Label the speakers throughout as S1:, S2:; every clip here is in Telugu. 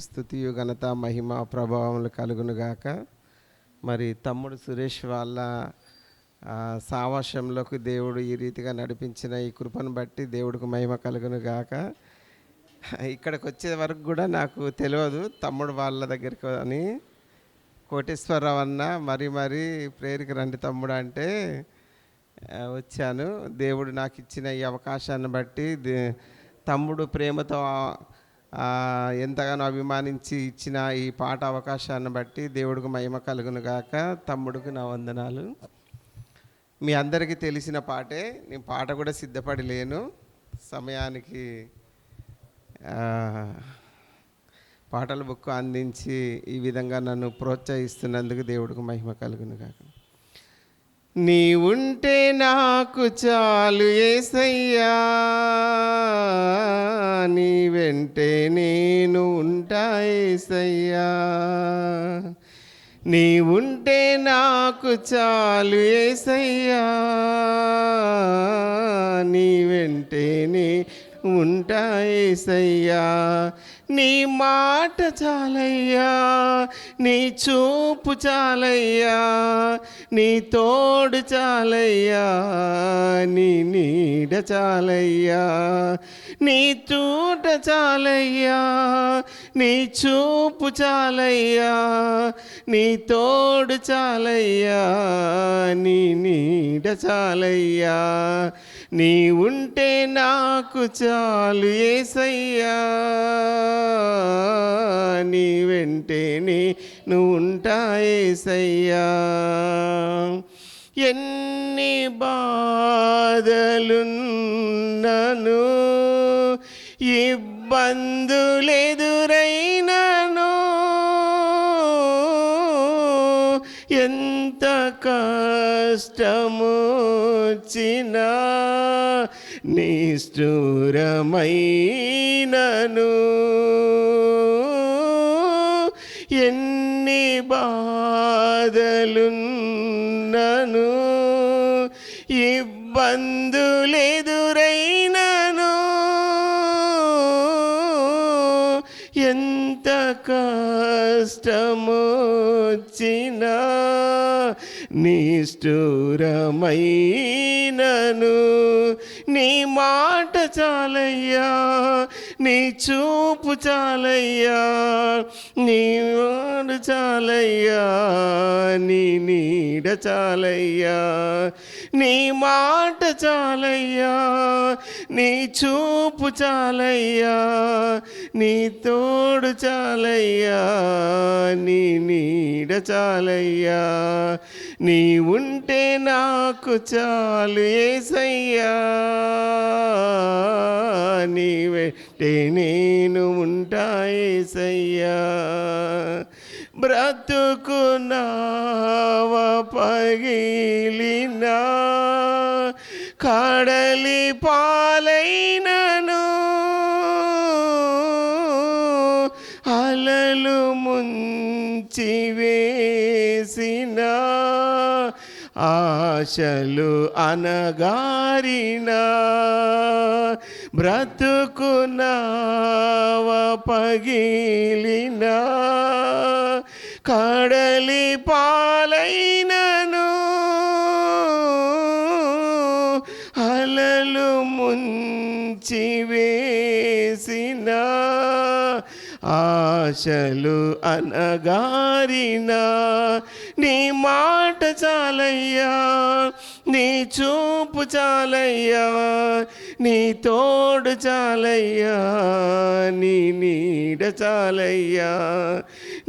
S1: స్థుతియు ఘనత మహిమ ప్రభావములు కలుగునుగాక మరి తమ్ముడు సురేష్ వాళ్ళ సావాశంలోకి దేవుడు ఈ రీతిగా నడిపించిన ఈ కృపను బట్టి దేవుడికి మహిమ కలుగునుగాక ఇక్కడికి వచ్చే వరకు కూడా నాకు తెలియదు తమ్ముడు వాళ్ళ దగ్గరికి అని. కోటేశ్వరరావు అన్న మరి మరి ప్రేరికి రండి తమ్ముడు అంటే వచ్చాను. దేవుడు నాకు ఇచ్చిన ఈ అవకాశాన్ని బట్టి దే- తమ్ముడు ప్రేమతో ఎంతగానో అభిమానించి ఇచ్చిన ఈ పాట అవకాశాన్ని బట్టి దేవుడికి మహిమ కలుగునుగాక తమ్ముడికి నా వందనాలు. మీ అందరికీ తెలిసిన పాటే. నేను పాట కూడా సిద్ధపడి లేను. సమయానికి పాటల బుక్ అందించి ఈ విధంగా నన్ను ప్రోత్సహిస్తున్నందుకు దేవుడికి మహిమ కలుగును గాక. నీ ఉంటే నాకు చాలు ఏసయ్యా. నీ వెంటే నేను ఉంటా ఏసయ్యా. నీ ఉంటే నాకు చాలు ఏసయ్యా. నీ వెంటే నీ ఉంటా ఏసయ్యా. నీ మాట చాలయ్యా. నీ చూపు చాలయ్యా. నీ తోడు చాలయ్యా. నీ నీడ చాలయ్యా నీ చూట చాలయ్యా నీ చూపు చాలయ్యా నీ తోడు చాలయ్యా నీ నీడ చాలయ్యా నీ ఉంటే నాకు చాలు ఏసయ్యా నీ వెంటే నువ్వు ఉంటా ఏసయ్యా. ఎన్ని బాధలున్నను ఇబ్బందులెదురైనను ఎంత కష్టమొచ్చినా నిష్ఠూరమైనను ఎన్ని బాధలున్న ఇబ్బందులెదురైనను. ఎంత కష్టమో నిష్ఠురమైనను. నీ మాట చాలయ్యా నీ చూపు చాలయ్యా నీ వాడు చాలయ్యా నీ నీడ చాలయ్యా. నీ మాట చాలయ్యా నీ చూపు చాలయ్యా నీ తోడు చాలయ్యా నీ నీడ చాలయ్యా. నీ ఉంటే నాకు చాలు ఏసయ్యా. నీ వెంటే నేను ఉంటా ఏసయ్యా. బ్రతుకునావ పగిలినా కడలి పాలైనను వేసిన ఆశలు అనగారిన బ్రతుకు పగిలిన కడలి పాలైనను అలలు ముంచి ఆశలు అనగారిన నీ మాట చాలయ్యా నీ చూపు చాలయ్యా నీ తోడు చాలయ్యా నీ నీడ చాలయ్యా.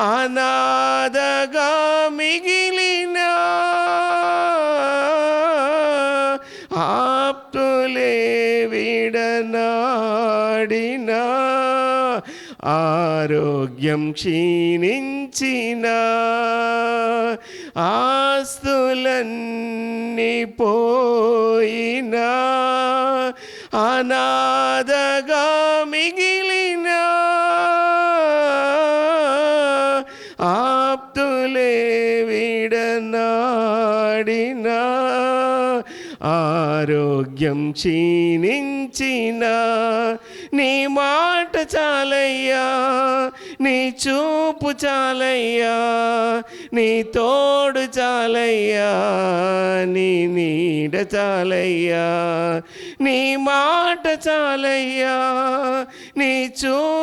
S1: అనాథగా మిగిలిన ఆప్తులే విడనాడినా ఆరోగ్యం క్షీణించిన ఆస్తులన్నీ పోయినా అనాథగా మిగిలిన విడనాడినా ఆరోగ్యం క్షీణించిన. నీ మాట చాలయ్యా నీ చూపు చాలయ్యా నీ తోడు చాలయ్యా నీ నీడ చాలయ్యా. నీ మాట చాలయ్యా నీ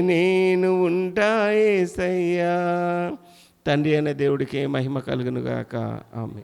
S1: నేను ఉంటా ఏసయ్యా. తండ్రి అనే దేవుడికి మహిమ కలుగునుగాక. ఆమె